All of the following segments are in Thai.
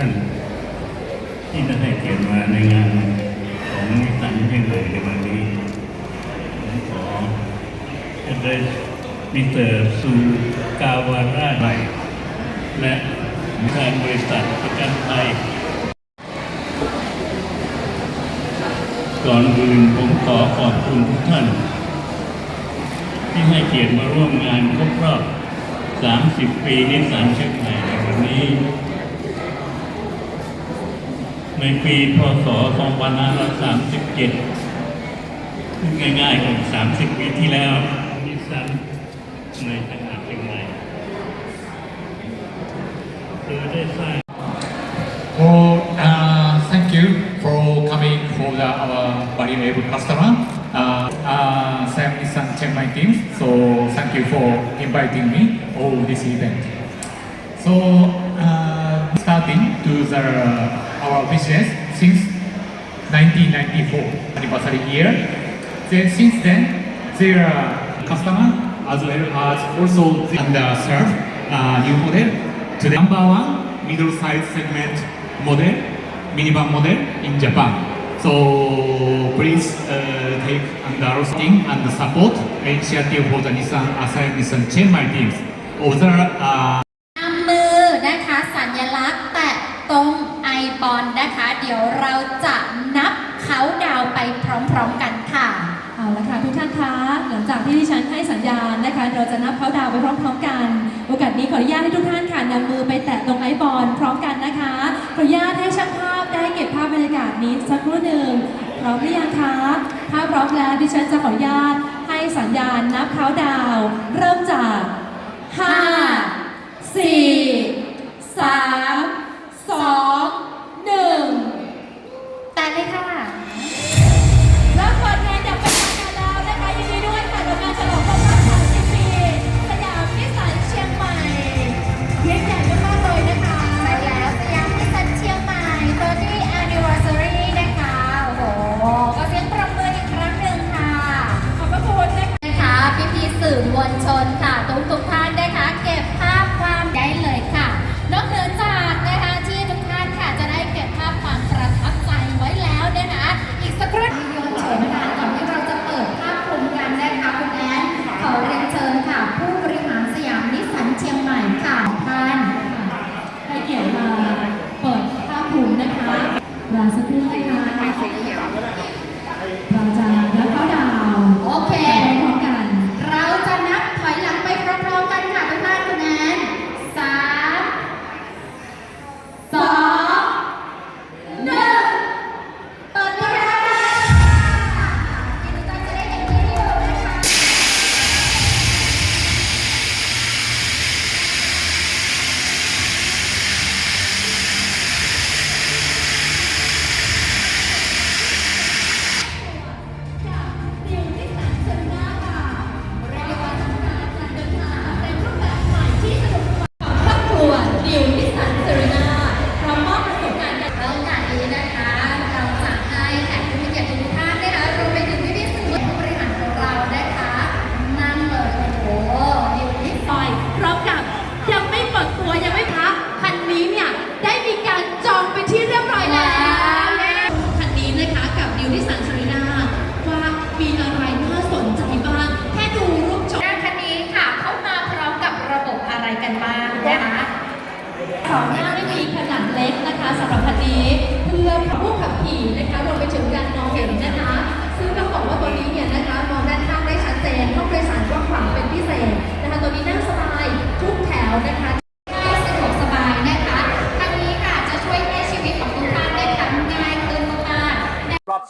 ท่าน ที่ได้ให้เกียรติมาในงานของนิสันเชียงใหม่ในวันนี้ผมขอ address มิเตอร์ซูกาวาร่าไบและทางบริษัทประกันภัยก่อนอื่นผมขอขอบคุณทุกท่าน ที่ให้เกียรติมาร่วมงานครบรอบ 30 ปีนิสสันเชียงใหม่ในวันนี้ ในปีพศ 2537พูดง่ายๆก็30 ปีที่แล้วนิสันในจังหวัดเชียงใหม่เธอได้สร้าง Well, uh, thank you for coming for the, our valuable customer. Uh, uh, Sam Nissan Chiang Mai team. So thank you for inviting me all this event. So uh, starting to the our business since 1994 anniversary year. Then since then, their customer as well as also the underserved uh, new model to the number one middle size segment model, minivan model in Japan. So please uh, take understanding and support initiative for the Nissan Asahi Nissan Chiang Mai teams. Other uh, นำมือนะคะสัญลักษณ์แตะตรง ไอบอลนะคะ เดี๋ยวเราจะนับเขาดาวไปพร้อมๆกันค่ะ เอาละค่ะทุกท่านคะหลังจากที่ดิฉันให้สัญญาณนะคะ เราจะนับเขาดาวไปพร้อมๆกัน โอกาสนี้ขออนุญาตให้ทุกท่านค่ะนำมือไปแตะตรงไอซ์บอลพร้อมกันนะคะ ขออนุญาตให้ช่างภาพได้เก็บภาพบรรยากาศนี้สักครู่หนึ่งพร้อมหรือยังคะถ้าพร้อมแล้วดิฉันจะขออนุญาตให้สัญญาณนับเขาดาว เริ่มจาก5 4 3 2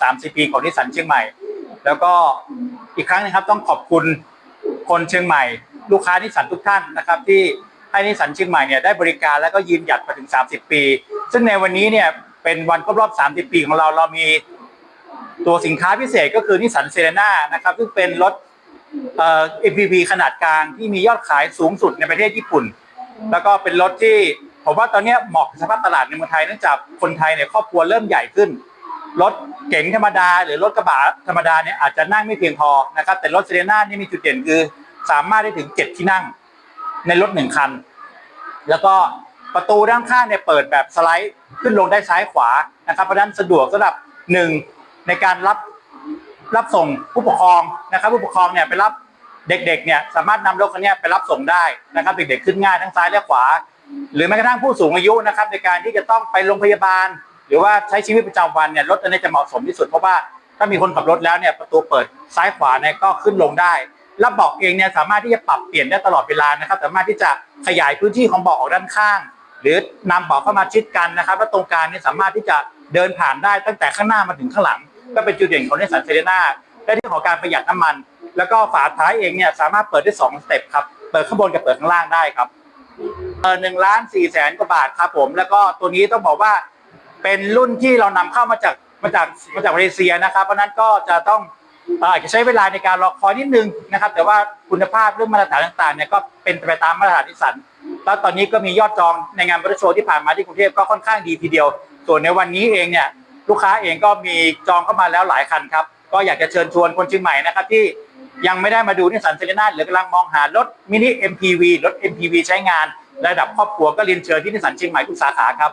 30ปีของนิสสันเชียงใหม่ แล้วก็อีกครั้งนะครับต้องขอบคุณคนเชียงใหม่ ลูกค้านิสสันทุกท่านนะครับ ที่ให้นิสสันเชียงใหม่เนี่ยได้บริการและก็ยืนหยัดมาถึง 30 ปี ซึ่งในวันนี้เนี่ยเป็นวันครบรอบ 30 ปีของเราเรามีตัวสินค้าพิเศษก็คือนิสสันเซเรน่านะครับซึ่งเป็นรถเอ่อ MPV ขนาดกลางที่มียอดขายสูงสุดในประเทศญี่ปุ่น แล้วก็เป็นรถที่ผมว่าตอนนี้เหมาะกับสภาพตลาดในเมืองไทยเนื่องจากคนไทยเนี่ยครอบครัวเริ่มใหญ่ขึ้น รถเก๋งธรรมดา หรือรถกระบะธรรมดาเนี่ยอาจจะนั่งไม่เพียงพอนะครับ แต่รถเซเ e นานี่มีจุดเด่นคือสามารถได้ถึง 7 ที่นั่ง ในรถหนึ่งคัน แล้วก็ประตูด้านข้างเนี่ยเปิดแบบสไลด์ขึ้นลงได้ซ้ายขวานะครับเพราะนั้นสะดวกสำหรับหนึ่งในการรับรับส่งผู้ปกครองนะครับ ผู้ปกครองเนี่ยไปรับเด็กๆเนี่ยสามารถนำรถคันนี้ไปรับส่งได้นะครับ เด็กๆขึ้นง่ายทั้งซ้ายและขวา หรือแม้กระทั่งผู้สูงอายุนะครับในการที่จะต้องไปโรงพยาบาล หรือว่าใช้ชีวิตประจำวันเนี่ยรถอันนี้จะเหมาะสมที่สุดเพราะว่าถ้ามีคนขับรถแล้วเนี่ยประตูเปิดซ้ายขวาเนี่ยก็ขึ้นลงได้แล้วเบาะเองเนี่ยสามารถที่จะปรับเปลี่ยนได้ตลอดเวลานะครับ สามารถที่จะขยายพื้นที่ของเบาะออกด้านข้าง หรือนำเบาะเข้ามาชิดกันนะครับแล้วตรงกลางเนี่ยสามารถที่จะเดินผ่านได้ตั้งแต่ข้างหน้ามาถึงข้างหลัง ก็เป็นจุดเด่นของนิสสันเซเ e นาและที่ของการประหยัดน้ำมัน แล้วก็ฝาท้ายเองเนี่ยสามารถเปิดได้สองสเต็ปครับเปิดข้างบนกับเปิดข้างล่างได้ครับเออหนึ่งล้านสี่แสนกว่าบาทครับผมแล้วก็ตัวนี้ต้องบอกว่า เป็นรุ่นที่เรานำเข้ามาจากมาจากมาจากมาเลเซียนะครับ เพราะฉะนั้นก็จะต้องเอ่ออาจจะใช้เวลาในการรอคอยนิดนึงนะครับ แต่ว่าคุณภาพเรื่องมาตรฐานต่างๆเนี่ยก็เป็นไปตามมาตรฐานนิสสันแล้วตอนนี้ก็มียอดจองในงานบริโชว์ที่ผ่านมาที่กรุงเทพก็ค่อนข้างดีทีเดียว ส่วนในวันนี้เองเนี่ยลูกค้าเองก็มีจองเข้ามาแล้วหลายคันครับ ก็อยากจะเชิญชวนคนเชียงใหม่นะครับที่ยังไม่ได้มาดูนิสสันเซเลน่าหรือกำลังมองหารถมินิ MPV รถ MPV ใช้งาน ระดับครอบครัวก็เรียนเชิญที่นิสสันเชียงใหม่ทุกสาขาครับ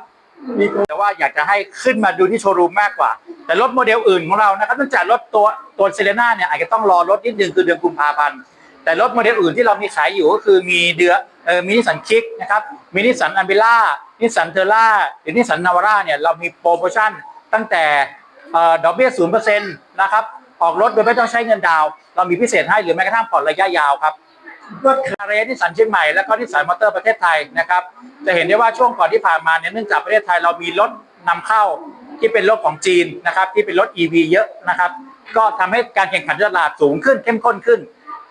แต่ว่าอยากจะให้ขึ้นมาดูที่โชว์รูมมากกว่า แต่รถโมเดลอื่นของเรานะครับเนื่องจากรถตัวตัวเซเลน่าเนี่ยอาจจะต้องรอรถนิดนึงคือเดือนกุมภาพันธ์แต่รถโมเดลอื่นที่เรามีขายอยู่ก็คือมีเดือเออมีนิสันคิกนะครับมีนิสันอัมเบล่านิสันเทอร่าหรือนิสันนาวาร่าเนี่ยเรามีโปรโมชั่นตั้งแต่เอ่อดอกเบี้ยศูนย์เปอร์เซ็นต์นะครับออกรถโดยไม่ต้องใช้เงินดาว เรามีพิเศษให้หรือแม้กระทั่งผ่อนระยะยาวครับ รถคาเรนิสสันเชียงใหม่แล้วก็นิสสันมอเตอร์ประเทศไทยนะครับ จะเห็นได้ว่าช่วงก่อนที่ผ่านมาเนี่ยเนื่องจากประเทศไทยเรามีรถนำเข้าที่เป็นรถของจีนนะครับที่เป็นรถ EV เยอะนะครับ ก็ทำให้การแข่งขันตลาดสูงขึ้นเข้มข้นขึ้น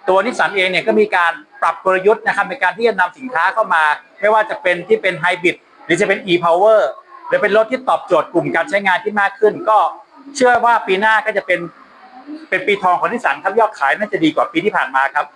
ตัวนิสสันเองเนี่ยก็มีการปรับกลยุทธ์นะครับในการที่จะนำสินค้าเข้ามา ไม่ว่าจะเป็นที่เป็นไฮบริดหรือจะเป็น e-power หรือเป็นรถที่ตอบโจทย์กลุ่มการใช้งานที่มากขึ้น ก็เชื่อว่าปีหน้าก็จะเป็นเป็นปีทองของนิสสันครับยอดขายน่าจะดีกว่าปีที่ผ่านมาครับ